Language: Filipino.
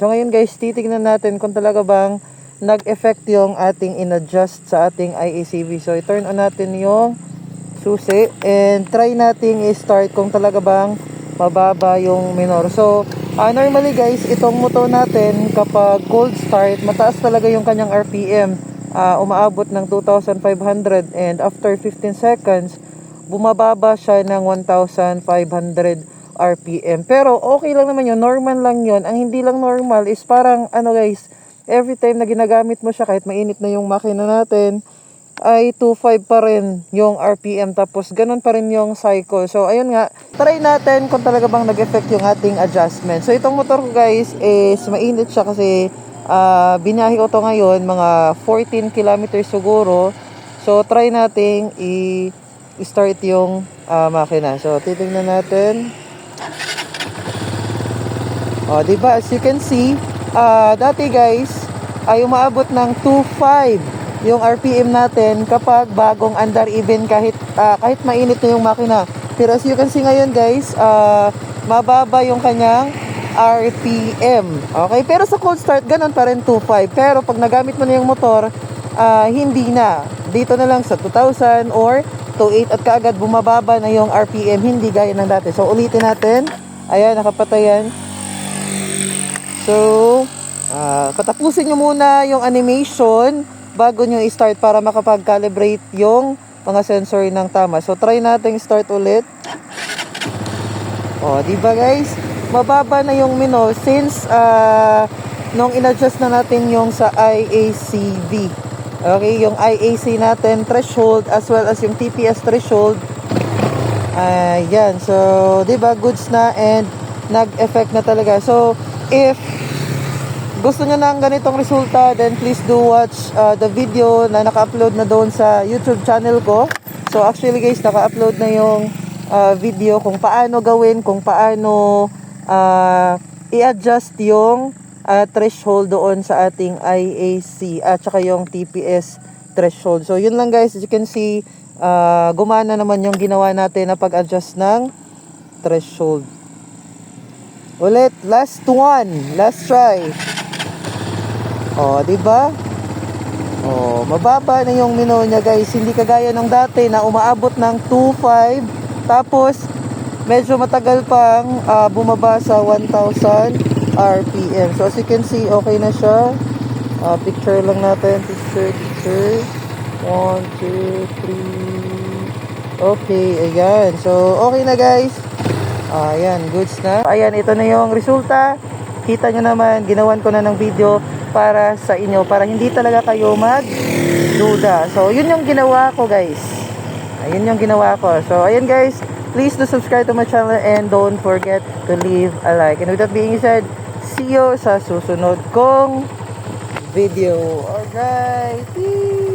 So ngayon guys, titignan natin kung talaga bang nag-effect yung ating in-adjust sa ating IACV. So i-turn on natin yung susi and try nating i-start kung talaga bang mababa yung minor. So ah, normally guys, itong motor natin kapag cold start, mataas talaga yung kanyang RPM. Ah, umaabot ng 2,500 and after 15 seconds, bumababa siya ng 1,500 RPM. Pero okay lang naman yun, normal lang yun. Ang hindi lang normal is parang ano guys, every time na ginagamit mo siya kahit mainit na yung makina natin, ay 2.5 pa rin yung RPM tapos ganun pa rin yung cycle. So ayun nga, try natin kung talaga bang nag-effect yung ating adjustment. So itong motor ko guys is mainit siya kasi uh, binahi ko to ngayon mga 14 kilometers siguro. So try nating i-start yung ah, makina. So titingnan natin. O, di ba? As you can see, ah, dati guys, ay umaabot ng 2.5 yung RPM natin kapag bagong under even kahit ah, kahit mainit na yung makina. Pero as you can see ngayon guys, ah, mababa yung kanyang RPM. Okay? Pero sa cold start, ganun pa rin 2.5. Pero pag nagamit mo na yung motor, ah, hindi na. Dito na lang sa 2,000 or 2.8 at kaagad bumababa na yung RPM, hindi gaya ng dati. So ulitin natin. Ayan, nakapatayan. So, ah, patapusin nyo muna yung animation bago nyo i-start para makapag-calibrate yung mga sensor ng tama. So, try natin start ulit. O, di ba guys? Mababa na yung minor since ah, nung in-adjust na natin yung sa IACV. Okay, yung IAC natin threshold as well as yung TPS threshold. Ayan, so, di ba, goods na and nag-effect na talaga. So, if gusto nyo ng ganitong resulta, then please do watch uh, the video na naka-upload na doon sa YouTube channel ko. So, actually guys, naka-upload na yung uh, video kung paano gawin, kung paano uh, i-adjust yung uh, threshold doon sa ating IAC at saka yung TPS threshold. So, yun lang guys. As you can see, uh, gumana naman yung ginawa natin na pag-adjust ng threshold. Ulit, last one. Last try. Oh, di ba? Oh, mababa na yung mino niya, guys. Hindi kagaya nung dati na umaabot ng 2.5 tapos medyo matagal pang ah, bumaba sa 1,000 RPM. So as you can see, okay na siya. Ah, picture lang natin. Picture, picture. 1, 2, 3. Okay, ayan. So, okay na guys. Ayan, goods na. Ayan, ito na yung resulta. Kita nyo naman, ginawan ko na ng video para sa inyo. Para hindi talaga kayo magduda. So, yun yung ginawa ko guys. Ayun yung ginawa ko. So, ayan guys. Please do subscribe to my channel and don't forget to leave a like. And with that being said, see you sa susunod kong video. Alright. Peace.